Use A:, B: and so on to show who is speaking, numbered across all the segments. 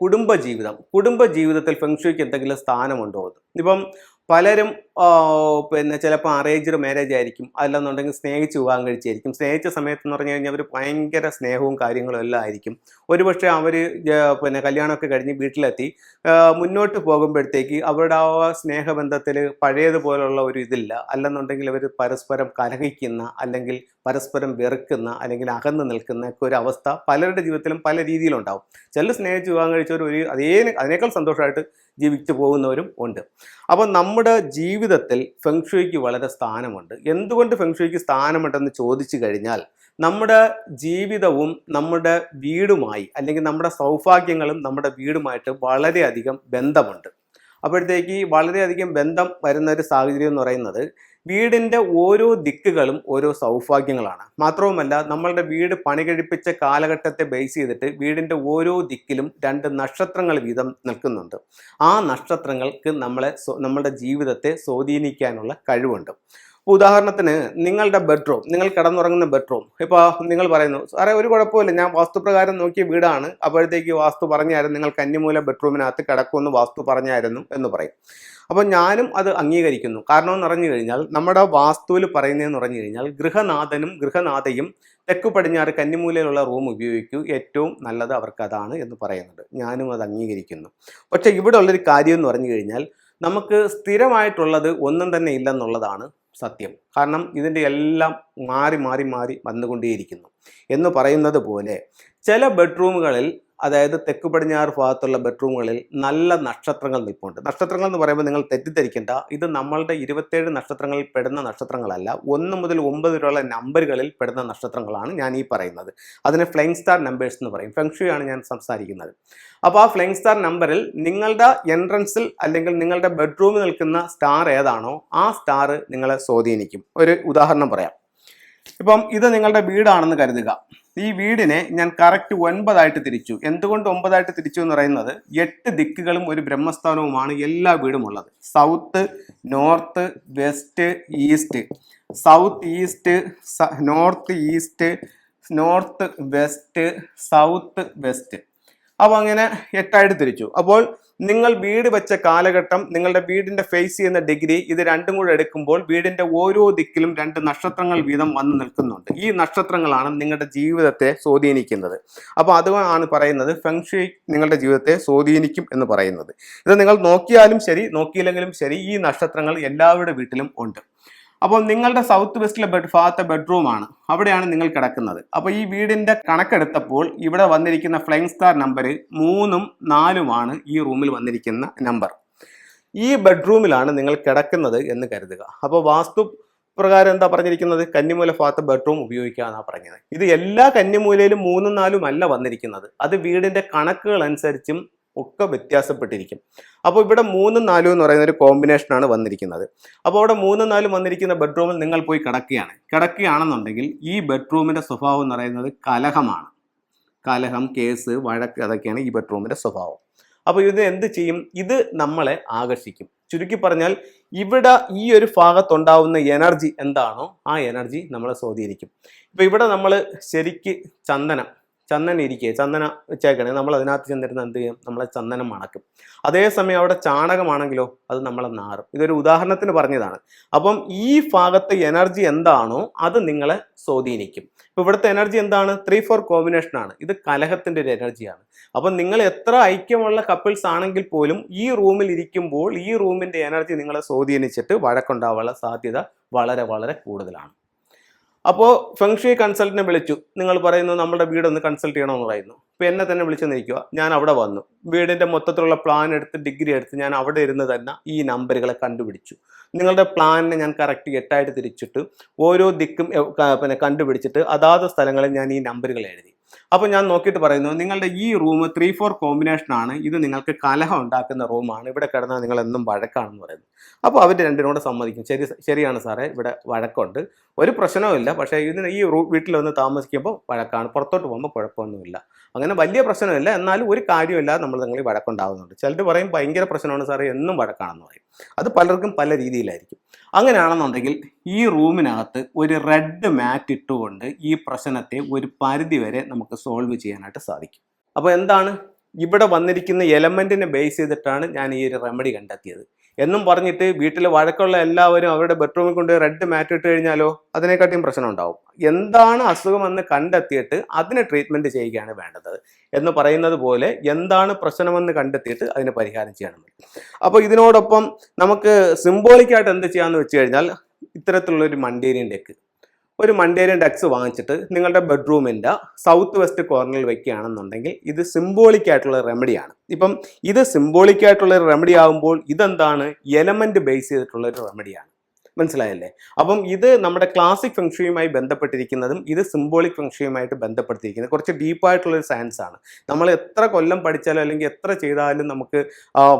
A: കുടുംബജീവിതം. കുടുംബജീവിതത്തിൽ ഫെങ്ഷുയ്ക്ക് എന്തെങ്കിലും സ്ഥാനമുണ്ടോ ഇപ്പം പലരും പിന്നെ ചിലപ്പോൾ അറേഞ്ച്ഡ് മാരേജ് ആയിരിക്കും. അല്ലെന്നുണ്ടെങ്കിൽ സ്നേഹിച്ച് വിവാഹം കഴിച്ചായിരിക്കും. സ്നേഹിച്ച സമയത്ത് എന്ന് പറഞ്ഞു കഴിഞ്ഞാൽ അവർ ഭയങ്കര സ്നേഹവും കാര്യങ്ങളും എല്ലാം ആയിരിക്കും. ഒരുപക്ഷെ അവർ പിന്നെ കല്യാണമൊക്കെ കഴിഞ്ഞ് വീട്ടിലെത്തി മുന്നോട്ട് പോകുമ്പോഴത്തേക്ക് അവരുടെ ആ സ്നേഹബന്ധത്തിൽ പഴയതുപോലുള്ള ഒരു ഇതില്ല. അല്ലെന്നുണ്ടെങ്കിൽ അവർ പരസ്പരം കലഹിക്കുന്ന അല്ലെങ്കിൽ പരസ്പരം വെറുക്കുന്ന അല്ലെങ്കിൽ അകന്ന് നിൽക്കുന്ന ഒക്കെ ഒരു അവസ്ഥ പലരുടെ ജീവിതത്തിലും പല രീതിയിലുണ്ടാവും. ചില സ്നേഹിച്ച് വിവാഹം കഴിച്ചവർ ഒരു അതേ അതിനേക്കാൾ സന്തോഷമായിട്ട് ജീവിച്ചു പോകുന്നവരും ഉണ്ട്. അപ്പോൾ നമ്മുടെ ജീവിതത്തിൽ ഫെങ്ഷുയ്ക്ക് വളരെ സ്ഥാനമുണ്ട്. എന്തുകൊണ്ട് ഫെങ്ഷുയ്ക്ക് സ്ഥാനമുണ്ടെന്ന് ചോദിച്ചു കഴിഞ്ഞാൽ നമ്മുടെ ജീവിതവും നമ്മുടെ വീടുമായി അല്ലെങ്കിൽ നമ്മുടെ സൗഭാഗ്യങ്ങളും നമ്മുടെ വീടുമായിട്ട് വളരെയധികം ബന്ധമുണ്ട്. അപ്പോഴത്തേക്ക് വളരെയധികം ബന്ധം വരുന്ന ഒരു സാഹചര്യം എന്ന് പറയുന്നത് വീടിന്റെ ഓരോ ദിക്കുകളും ഓരോ സൗഭാഗ്യങ്ങളാണ്. മാത്രവുമല്ല നമ്മളുടെ വീട് പണി കഴിപ്പിച്ച കാലഘട്ടത്തെ ബേസ് ചെയ്തിട്ട് വീടിന്റെ ഓരോ ദിക്കിലും രണ്ട് നക്ഷത്രങ്ങൾ വീതം നിൽക്കുന്നുണ്ട്. ആ നക്ഷത്രങ്ങൾക്ക് നമ്മളെ നമ്മളുടെ ജീവിതത്തെ സ്വാധീനിക്കാനുള്ള കഴിവുണ്ട്. ഇപ്പൊ ഉദാഹരണത്തിന് നിങ്ങളുടെ ബെഡ്റൂം നിങ്ങൾ കിടന്നുറങ്ങുന്ന ബെഡ്റൂം ഇപ്പോൾ നിങ്ങൾ പറയുന്നു സാറേ ഒരു കുഴപ്പമില്ല. ഞാൻ വാസ്തുപ്രകാരം നോക്കിയ വീടാണ്. അപ്പോഴത്തേക്ക് വാസ്തു പറഞ്ഞായിരുന്നു. നിങ്ങൾ കന്നിമൂല ബെഡ്റൂമിനകത്ത് കിടക്കുമെന്ന് വാസ്തു പറഞ്ഞായിരുന്നു എന്ന് പറയും. അപ്പോൾ ഞാനും അത് അംഗീകരിക്കുന്നു. കാരണം എന്ന് പറഞ്ഞു കഴിഞ്ഞാൽ നമ്മുടെ വാസ്തുവിൽ പറയുന്നതെന്ന് പറഞ്ഞു കഴിഞ്ഞാൽ ഗൃഹനാഥനും ഗൃഹനാഥയും തെക്ക് പടിഞ്ഞാറ് കന്നിമൂലയിലുള്ള റൂം ഉപയോഗിക്കൂ. ഏറ്റവും നല്ലത് അവർക്ക് അതാണ് എന്ന് പറയുന്നുണ്ട്. ഞാനും അത് അംഗീകരിക്കുന്നു. പക്ഷേ ഇവിടെ ഉള്ളൊരു കാര്യം എന്ന് പറഞ്ഞു കഴിഞ്ഞാൽ നമുക്ക് സ്ഥിരമായിട്ടുള്ളത് ഒന്നും തന്നെ ഇല്ലെന്നുള്ളതാണ് സത്യം. കാരണം ഇതിന്റെ എല്ലാം മാറി മാറി മാറി വന്നുകൊണ്ടേയിരിക്കുന്നു. എന്ന് പറയുന്നത് പോലെ ചില ബെഡ്റൂമുകളിൽ അതായത് തെക്ക് പടിഞ്ഞാറ് ഭാഗത്തുള്ള ബെഡ്റൂമുകളിൽ നല്ല നക്ഷത്രങ്ങൾ നിൽപ്പുണ്ട്. നക്ഷത്രങ്ങൾ എന്ന് പറയുമ്പോൾ നിങ്ങൾ തെറ്റിദ്ധരിക്കേണ്ട. ഇത് നമ്മളുടെ ഇരുപത്തേഴ് നക്ഷത്രങ്ങളിൽ പെടുന്ന നക്ഷത്രങ്ങളല്ല. ഒന്ന് മുതൽ ഒമ്പത് വരെയുള്ള നമ്പറുകളിൽ പെടുന്ന നക്ഷത്രങ്ങളാണ് ഞാൻ ഈ പറയുന്നത്. അതിന് ഫ്ലൈങ് സ്റ്റാർ നമ്പേഴ്സ് എന്ന് പറയും. ഫെങ്ഷുയാണ് ഞാൻ സംസാരിക്കുന്നത്. അപ്പോൾ ആ ഫ്ലൈങ് സ്റ്റാർ നമ്പറിൽ നിങ്ങളുടെ എൻട്രൻസിൽ അല്ലെങ്കിൽ നിങ്ങളുടെ ബെഡ്റൂമിൽ നിൽക്കുന്ന സ്റ്റാർ ഏതാണോ ആ സ്റ്റാർ നിങ്ങളെ സ്വാധീനിക്കും. ഒരു ഉദാഹരണം പറയാം. ഇപ്പം ഇത് നിങ്ങളുടെ വീടാണെന്ന് കരുതുക. ഈ വീടിനെ ഞാൻ കറക്റ്റ് ഒൻപതായിട്ട് തിരിച്ചു. എന്തുകൊണ്ട് ഒമ്പതായിട്ട് തിരിച്ചു എന്ന് പറയുന്നത് എട്ട് ദിക്കുകളും ഒരു ബ്രഹ്മസ്ഥാനവുമാണ് എല്ലാ വീടും ഉള്ളത്. South north west east south east north east north west south west അപ്പോൾ അങ്ങനെ എട്ടായിട്ട് തിരിച്ചു. അപ്പോൾ നിങ്ങൾ വീട് വെച്ച കാലഘട്ടം നിങ്ങളുടെ വീടിന്റെ ഫേസ് ചെയ്യുന്ന ഡിഗ്രി ഇത് രണ്ടും കൂടെ എടുക്കുമ്പോൾ വീടിന്റെ ഓരോ ദിക്കിലും രണ്ട് നക്ഷത്രങ്ങൾ വീതം വന്ന് നിൽക്കുന്നുണ്ട്. ഈ നക്ഷത്രങ്ങളാണ് നിങ്ങളുടെ ജീവിതത്തെ സ്വാധീനിക്കുന്നത്. അപ്പോൾ അതുമാണ് പറയുന്നത് ഫെങ്ഷി നിങ്ങളുടെ ജീവിതത്തെ സ്വാധീനിക്കും എന്ന് പറയുന്നത്. ഇത് നിങ്ങൾ നോക്കിയാലും ശരി നോക്കിയില്ലെങ്കിലും ശരി ഈ നക്ഷത്രങ്ങൾ എല്ലാവരുടെ വീട്ടിലും ഉണ്ട്. അപ്പോൾ നിങ്ങളുടെ സൗത്ത് വെസ്റ്റിലെ ബെഡ് ഭാഗത്തെ ബെഡ്റൂമാണ് അവിടെയാണ് നിങ്ങൾ കിടക്കുന്നത്. അപ്പോൾ ഈ വീടിന്റെ കണക്കെടുത്തപ്പോൾ ഇവിടെ വന്നിരിക്കുന്ന ഫ്ലൈങ് സ്റ്റാർ നമ്പർ മൂന്നും നാലുമാണ് ഈ റൂമിൽ വന്നിരിക്കുന്ന നമ്പർ ഈ ബെഡ്റൂമിലാണ് നിങ്ങൾ കിടക്കുന്നത് എന്ന് കരുതുക. അപ്പോൾ വാസ്തു പ്രകാരം എന്താ പറഞ്ഞിരിക്കുന്നത്? കന്നിമൂല ഭാഗത്ത് ബെഡ്റൂം ഉപയോഗിക്കാന്നാണ് പറഞ്ഞത്. ഇത് എല്ലാ കന്നിമൂലയിലും മൂന്നും നാലും അല്ല വന്നിരിക്കുന്നത്. അത് വീടിന്റെ കണക്കുകൾ അനുസരിച്ചും ഒക്കെ വ്യത്യാസപ്പെട്ടിരിക്കും. അപ്പോൾ ഇവിടെ മൂന്നും നാലും എന്ന് പറയുന്ന ഒരു കോമ്പിനേഷനാണ് വന്നിരിക്കുന്നത്. അപ്പോൾ അവിടെ മൂന്നും നാലും വന്നിരിക്കുന്ന ബെഡ്റൂമിൽ നിങ്ങൾ പോയി കിടക്കുകയാണ്. കിടക്കുകയാണെന്നുണ്ടെങ്കിൽ ഈ ബെഡ്റൂമിന്റെ സ്വഭാവം എന്ന് പറയുന്നത് കലഹമാണ്. കലഹം കേസ് വഴക്ക് അതൊക്കെയാണ് ഈ ബെഡ്റൂമിന്റെ സ്വഭാവം. അപ്പോൾ ഇത് എന്ത് ചെയ്യും? ഇത് നമ്മളെ ആകർഷിക്കും. ചുരുക്കി പറഞ്ഞാൽ ഇവിടെ ഈ ഒരു ഭാഗത്തുണ്ടാവുന്ന എനർജി എന്താണോ ആ എനർജി നമ്മളെ സ്വാധീനിക്കും. ഇപ്പോൾ ഇവിടെ നമ്മൾ ശരിക്ക് ചന്ദനം ചന്ദനം ഇരിക്കുക ചന്ദന വെച്ചേക്കണേ. നമ്മൾ അതിനകത്ത് ചെന്നിരുന്ന എന്ത് ചെയ്യും? നമ്മളെ ചന്ദനം മണക്കും. അതേസമയം അവിടെ ചാണകമാണെങ്കിലോ അത് നമ്മളെ നാറും. ഇതൊരു ഉദാഹരണത്തിന് പറഞ്ഞതാണ്. അപ്പം ഈ ഭാഗത്തെ എനർജി എന്താണോ അത് നിങ്ങളെ സ്വാധീനിക്കും. ഇപ്പം ഇവിടുത്തെ എനർജി എന്താണ്? ത്രീ ഫോർ കോമ്പിനേഷൻ ആണ് ഇത് കലഹത്തിന്റെ ഒരു എനർജിയാണ്. അപ്പം നിങ്ങൾ എത്ര ഐക്യമുള്ള കപ്പിൾസ് ആണെങ്കിൽ പോലും ഈ റൂമിൽ ഇരിക്കുമ്പോൾ ഈ റൂമിന്റെ എനർജി നിങ്ങളെ സ്വാധീനിച്ചിട്ട് വഴക്കുണ്ടാവാനുള്ള സാധ്യത വളരെ വളരെ കൂടുതലാണ്. അപ്പോൾ ഫെങ്ഷി കൺസൾട്ടിനെ വിളിച്ചു. നിങ്ങൾ പറയുന്നു നമ്മുടെ വീടൊന്ന് കൺസൾട്ട് ചെയ്യണമെന്ന് പറയുന്നു. അപ്പോൾ എന്നെ തന്നെ വിളിച്ചെന്നിരിക്കുക ഞാൻ അവിടെ വന്നു. വീടിന്റെ മൊത്തത്തിലുള്ള പ്ലാൻ എടുത്ത് ഡിഗ്രി എടുത്ത് ഞാൻ അവിടെ ഇരുന്ന് തന്നെ ഈ നമ്പറുകളെ കണ്ടുപിടിച്ചു. നിങ്ങളുടെ പ്ലാനിനെ ഞാൻ കറക്റ്റ് എട്ടായിട്ട് തിരിച്ചിട്ട് ഓരോ ദിക്കും പിന്നെ കണ്ടുപിടിച്ചിട്ട് അതാത് സ്ഥലങ്ങളിൽ ഞാൻ ഈ നമ്പറുകൾ എഴുതി. അപ്പോൾ ഞാൻ നോക്കിയിട്ട് പറയുന്നു നിങ്ങളുടെ ഈ റൂം ത്രീ ഫോർ കോമ്പിനേഷൻ ആണ് ഇത് നിങ്ങൾക്ക് കലഹം ഉണ്ടാക്കുന്ന റൂമാണ് ഇവിടെ കിടന്നാൽ നിങ്ങൾ എന്നും വഴക്കാണെന്ന് പറയുന്നു. അപ്പോൾ അവർ രണ്ടിനോട് സമ്മതിക്കും. ശരി ശരിയാണ് സാറേ ഇവിടെ വഴക്കുണ്ട്. ഒരു പ്രശ്നവുമില്ല പക്ഷേ ഇതിന് ഈ റൂ വീട്ടിൽ വന്ന് താമസിക്കുമ്പോൾ വഴക്കാണ്. പുറത്തോട്ട് പോകുമ്പോൾ കുഴപ്പമൊന്നുമില്ല. അങ്ങനെ വലിയ പ്രശ്നമില്ല. എന്നാലും ഒരു കാര്യമില്ല നമ്മൾ നിങ്ങൾ വഴക്കുണ്ടാകുന്നുണ്ട് ചിലർ പറയും ഭയങ്കര പ്രശ്നമാണ് സാറേ എന്നും വഴക്കാണെന്ന് പറയും. അത് പലർക്കും പല രീതിയിലായിരിക്കും. അങ്ങനെയാണെന്നുണ്ടെങ്കിൽ ഈ റൂമിനകത്ത് ഒരു റെഡ് മാറ്റ് ഇട്ടുകൊണ്ട് ഈ പ്രശ്നത്തെ ഒരു പരിധി വരെ നമുക്ക് സോൾവ് ചെയ്യാനായിട്ട് സാധിക്കും. അപ്പോൾ എന്താണ്? ഇവിടെ വന്നിരിക്കുന്ന എലമെന്റിനെ ബേസ് ചെയ്തിട്ടാണ് ഞാൻ ഈ ഒരു റെമഡി കണ്ടെത്തിയത്. എന്നും പറഞ്ഞിട്ട് വീട്ടിൽ വഴക്കുള്ള എല്ലാവരും അവരുടെ ബെഡ്റൂമിൽ കൊണ്ട് റെഡ് മാറ്റ് ഇട്ട് കഴിഞ്ഞാലോ അതിനെക്കാട്ടിയും പ്രശ്നം ഉണ്ടാവും. എന്താണ് അസുഖമെന്ന് കണ്ടെത്തിയിട്ട് അതിന് ട്രീറ്റ്മെന്റ് ചെയ്യുകയാണ് വേണ്ടത്. എന്ന് പറയുന്നത് പോലെ എന്താണ് പ്രശ്നമെന്ന് കണ്ടെത്തിയിട്ട് അതിന് പരിഹാരം ചെയ്യണം. അപ്പോൾ ഇതിനോടൊപ്പം നമുക്ക് സിംബോളിക്കായിട്ട് എന്ത് ചെയ്യാമെന്ന് വെച്ച് കഴിഞ്ഞാൽ ഇത്തരത്തിലുള്ളൊരു മണ്ടേരിയൻ ഡെക്ക് ഒരു മണ്ടേരിയൻ ഡക്സ് വാങ്ങിച്ചിട്ട് നിങ്ങളുടെ ബെഡ്റൂമിന്റെ സൗത്ത് വെസ്റ്റ് കോർണറിൽ വെക്കുകയാണെന്നുണ്ടെങ്കിൽ ഇത് സിംബോളിക് ആയിട്ടുള്ള റെമഡിയാണ് ഇപ്പം ഇത് സിംബോളിക് ആയിട്ടുള്ള റെമഡി ആകുമ്പോൾ ഇതെന്താണ്? എലമെന്റ് ബേസ് ചെയ്തിട്ടുള്ള ഒരു റെമഡിയാണ് മനസ്സിലായല്ലേ? അപ്പം ഇത് നമ്മുടെ ക്ലാസിക് ഫംഗ്ഷയുമായി ബന്ധപ്പെട്ടിരിക്കുന്നതും ഇത് സിംബോളിക് ഫംഗ്ഷയുമായിട്ട് ബന്ധപ്പെട്ടിരിക്കുന്നത് കുറച്ച് ഡീപ്പായിട്ടുള്ളൊരു സയൻസ് ആണ്. നമ്മൾ എത്ര കൊല്ലം പഠിച്ചാലും അല്ലെങ്കിൽ എത്ര ചെയ്താലും നമുക്ക്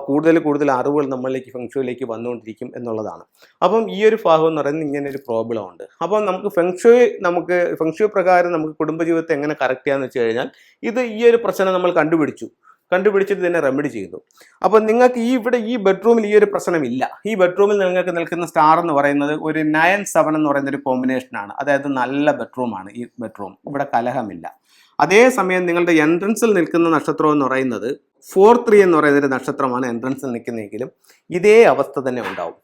A: കൂടുതൽ കൂടുതൽ അറിവുകൾ നമ്മളിലേക്ക് ഫംഗ്ഷയിലേക്ക് വന്നുകൊണ്ടിരിക്കും എന്നുള്ളതാണ്. അപ്പം ഈ ഒരു ഭാഗം എന്ന് പറയുന്നത് ഇങ്ങനെ ഒരു പ്രോബ്ലം ഉണ്ട്. അപ്പം നമുക്ക് ഫെങ്ഷുയി നമുക്ക് ഫെങ്ഷു പ്രകാരം നമുക്ക് കുടുംബജീവിതത്തെ എങ്ങനെ കറക്റ്റ് ചെയ്യാന്ന് വെച്ച് കഴിഞ്ഞാൽ ഇത് ഈ ഒരു പ്രശ്നം നമ്മൾ കണ്ടുപിടിച്ചു. കണ്ടുപിടിച്ചിട്ട് ഇതിനെ റെമഡി ചെയ്തു. അപ്പോൾ നിങ്ങൾക്ക് ഈ ഇവിടെ ഈ ബെഡ്റൂമിൽ ഈ ഒരു പ്രശ്നമില്ല. ഈ ബെഡ്റൂമിൽ നിങ്ങൾക്ക് നിൽക്കുന്ന സ്റ്റാർ എന്ന് പറയുന്നത് ഒരു നയൻ സെവൻ എന്ന് പറയുന്ന ഒരു കോമ്പിനേഷനാണ് അതായത് നല്ല ബെഡ്റൂമാണ് ഈ ബെഡ്റൂം ഇവിടെ കലഹമില്ല. അതേസമയം നിങ്ങളുടെ എൻട്രൻസിൽ നിൽക്കുന്ന നക്ഷത്രം എന്ന് പറയുന്നത് ഫോർ ത്രീ എന്ന് പറയുന്ന ഒരു നക്ഷത്രമാണ് എൻട്രൻസിൽ നിൽക്കുന്നതെങ്കിലും ഇതേ അവസ്ഥ തന്നെ ഉണ്ടാവും.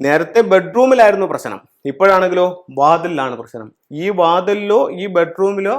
A: നേരത്തെ ബെഡ്റൂമിലായിരുന്നു പ്രശ്നം. ഇപ്പോഴാണെങ്കിലോ വാതിലിലാണ് പ്രശ്നം. ഈ വാതിലിലോ ഈ ബെഡ്റൂമിലോ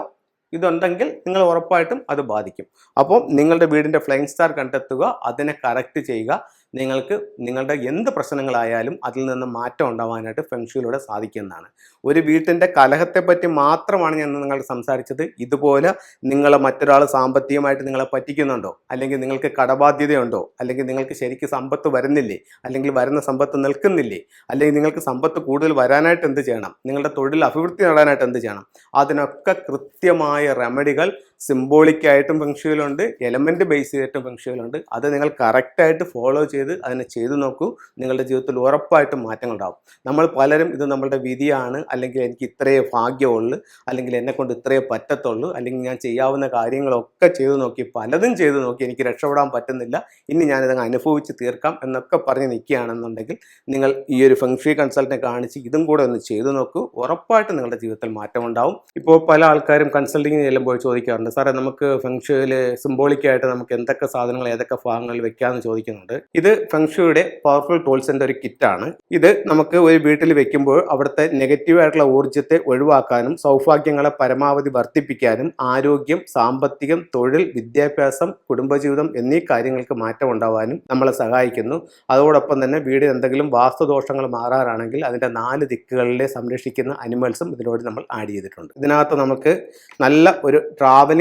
A: ഇതുണ്ടെങ്കിൽ നിങ്ങൾ ഉറപ്പായിട്ടും അത് ബാധിക്കും. അപ്പോൾ നിങ്ങളുടെ വീടിന്റെ ഫ്ലൈങ് സ്റ്റാർ കണ്ടെത്തുക അതിനെ കറക്റ്റ് ചെയ്യുക. നിങ്ങൾക്ക് നിങ്ങളുടെ എന്ത് പ്രശ്നങ്ങളായാലും അതിൽ നിന്ന് മാറ്റം ഉണ്ടാവാനായിട്ട് ഫെങ്ഷുയിലൂടെ സാധിക്കുന്നതാണ്. ഒരു വീട്ടിന്റെ കലഹത്തെപ്പറ്റി മാത്രമാണ് ഞാൻ നിങ്ങൾ സംസാരിച്ചത്. ഇതുപോലെ നിങ്ങൾ മറ്റൊരാൾ സാമ്പത്തികമായിട്ട് നിങ്ങളെ പറ്റിക്കുന്നുണ്ടോ? അല്ലെങ്കിൽ നിങ്ങൾക്ക് കടബാധ്യതയുണ്ടോ? അല്ലെങ്കിൽ നിങ്ങൾക്ക് ശരിക്ക് സമ്പത്ത് വരുന്നില്ലേ? അല്ലെങ്കിൽ വരുന്ന സമ്പത്ത് നിൽക്കുന്നില്ലേ? അല്ലെങ്കിൽ നിങ്ങൾക്ക് സമ്പത്ത് കൂടുതൽ വരാനായിട്ട് എന്ത് ചെയ്യണം? നിങ്ങളുടെ തൊഴിൽ അഭിവൃദ്ധി നേടാനായിട്ട് എന്ത് ചെയ്യണം? അതിനൊക്കെ കൃത്യമായ റെമഡികൾ സിംബോളിക് ആയിട്ടും ഫംഗ്ഷനുകളുണ്ട് എലമെന്റ് ബേസ് ചെയ്തിട്ടും ഫംഗ്ഷനുകളുണ്ട് അത് നിങ്ങൾ കറക്റ്റായിട്ട് ഫോളോ ചെയ്ത് അതിനെ ചെയ്തു നോക്കൂ. നിങ്ങളുടെ ജീവിതത്തിൽ ഉറപ്പായിട്ടും മാറ്റങ്ങൾ ഉണ്ടാവും നമ്മൾ പലരും ഇത് നമ്മളുടെ വിധിയാണ് അല്ലെങ്കിൽ എനിക്ക് ഇത്രയേ ഭാഗ്യമുള്ളൂ അല്ലെങ്കിൽ എന്നെക്കൊണ്ട് ഇത്രയേ പറ്റത്തുള്ളൂ അല്ലെങ്കിൽ ഞാൻ ചെയ്യാവുന്ന കാര്യങ്ങളൊക്കെ ചെയ്തു നോക്കി പലതും ചെയ്തു നോക്കി എനിക്ക് രക്ഷപ്പെടാൻ പറ്റുന്നില്ല. ഇനി ഞാനിതങ്ങ് അനുഭവിച്ച് തീർക്കാം എന്നൊക്കെ പറഞ്ഞ് നിൽക്കുകയാണെന്നുണ്ടെങ്കിൽ നിങ്ങൾ ഈ ഒരു ഫംഗ്ഷി കൺസൾട്ടിനെ കാണിച്ച് ഇതും കൂടെ ഒന്ന് ചെയ്തു നോക്കൂ. ഉറപ്പായിട്ടും നിങ്ങളുടെ ജീവിതത്തിൽ മാറ്റമുണ്ടാവും. ഇപ്പോൾ പല ആൾക്കാരും കൺസൾട്ടിങ്ങിന് ചെല്ലുമ്പോൾ ചോദിക്കാറുണ്ട് സാറേ നമുക്ക് ഫെങ്ഷുവിൽ സിംബോളിക്കായിട്ട് നമുക്ക് എന്തൊക്കെ സാധനങ്ങൾ ഏതൊക്കെ ഭാഗങ്ങളിൽ വെക്കാമെന്ന് ചോദിക്കുന്നുണ്ട്. ഇത് ഫെങ്ഷുയുടെ പവർഫുൾ ടൂൾസിന്റെ ഒരു കിറ്റ് ആണ്. ഇത് നമുക്ക് ഒരു വീട്ടിൽ വെക്കുമ്പോൾ അവിടുത്തെ നെഗറ്റീവ് ആയിട്ടുള്ള ഊർജത്തെ ഒഴിവാക്കാനും സൗഭാഗ്യങ്ങളെ പരമാവധി വർദ്ധിപ്പിക്കാനും ആരോഗ്യം സാമ്പത്തികം തൊഴിൽ വിദ്യാഭ്യാസം കുടുംബജീവിതം എന്നീ കാര്യങ്ങൾക്ക് മാറ്റം ഉണ്ടാവാനും നമ്മളെ സഹായിക്കുന്നു. അതോടൊപ്പം തന്നെ വീട് എന്തെങ്കിലും വാസ്തുദോഷങ്ങൾ മാറാറാണെങ്കിൽ അതിന്റെ നാല് ദിക്കുകളിലെ സംരക്ഷിക്കുന്ന അനിമൽസും ഇതിനോട് നമ്മൾ ആഡ് ചെയ്തിട്ടുണ്ട്. ഇതിനകത്ത് നമുക്ക് നല്ല ഒരു ട്രാവലിംഗ്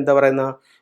A: എന്താ പറയുന്ന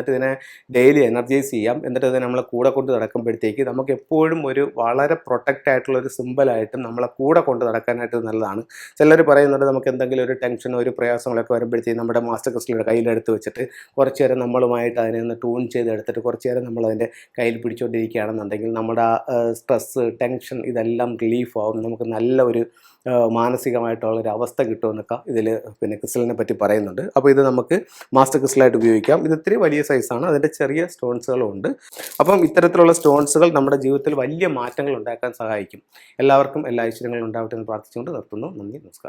A: എന്നിട്ട് ഇതിനെ ഡെയിലി എനർജൈസ് ചെയ്യാം. എന്നിട്ട് ഇതിനെ നമ്മളെ കൂടെ കൊണ്ട് നടക്കുമ്പോഴത്തേക്ക് നമുക്ക് എപ്പോഴും ഒരു വളരെ പ്രൊട്ടക്റ്റ് ആയിട്ടുള്ള ഒരു സിമ്പിളായിട്ടും നമ്മളെ കൂടെ കൊണ്ട് നടക്കാനായിട്ട് നല്ലതാണ്. ചിലർ പറയുന്നുണ്ട് നമുക്ക് എന്തെങ്കിലും ഒരു ടെൻഷനോ ഒരു പ്രയാസങ്ങളൊക്കെ വരുമ്പോഴത്തേക്കും നമ്മുടെ മാസ്റ്റർ ക്രിസ്റ്റലിന്റെ കയ്യിലെടുത്ത് വെച്ചിട്ട് കുറച്ച് നേരം നമ്മളുമായിട്ട് അതിനെ ഒന്ന് ട്യൂൺ ചെയ്ത് എടുത്തിട്ട് കുറച്ച് നേരം നമ്മൾ അതിന്റെ കയ്യിൽ പിടിച്ചുകൊണ്ടിരിക്കുകയാണെന്നുണ്ടെങ്കിൽ നമ്മുടെ സ്ട്രെസ്സ് ടെൻഷൻ ഇതെല്ലാം റിലീഫ് ആവും. നമുക്ക് നല്ല ഒരു ആ, മാനസികമായിട്ടുള്ള ഒരു അവസ്ഥ കിട്ടുമെന്നൊക്കെ ഇതിൽ പിന്നെ ക്രിസ്റ്റലിനെ പറ്റി പറയുന്നുണ്ട്. അപ്പോൾ ഇത് നമുക്ക് മാസ്റ്റർ ക്രിസ്റ്റലായിട്ട് ഉപയോഗിക്കാം. ഇത് ഇത്തിരി വലിയ സൈസാണ്. അതിന്റെ ചെറിയ സ്റ്റോൺസുകളും ഉണ്ട് അപ്പം ഇത്തരത്തിലുള്ള സ്റ്റോൺസുകൾ നമ്മുടെ ജീവിതത്തിൽ വലിയ മാറ്റങ്ങൾ ഉണ്ടാക്കാൻ സഹായിക്കും. എല്ലാവർക്കും എല്ലാ ഐശ്വര്യങ്ങളും ഉണ്ടാവട്ടെ എന്ന് പ്രാർത്ഥിച്ചുകൊണ്ട് നിർത്തുന്നു. നന്ദി നമസ്കാരം.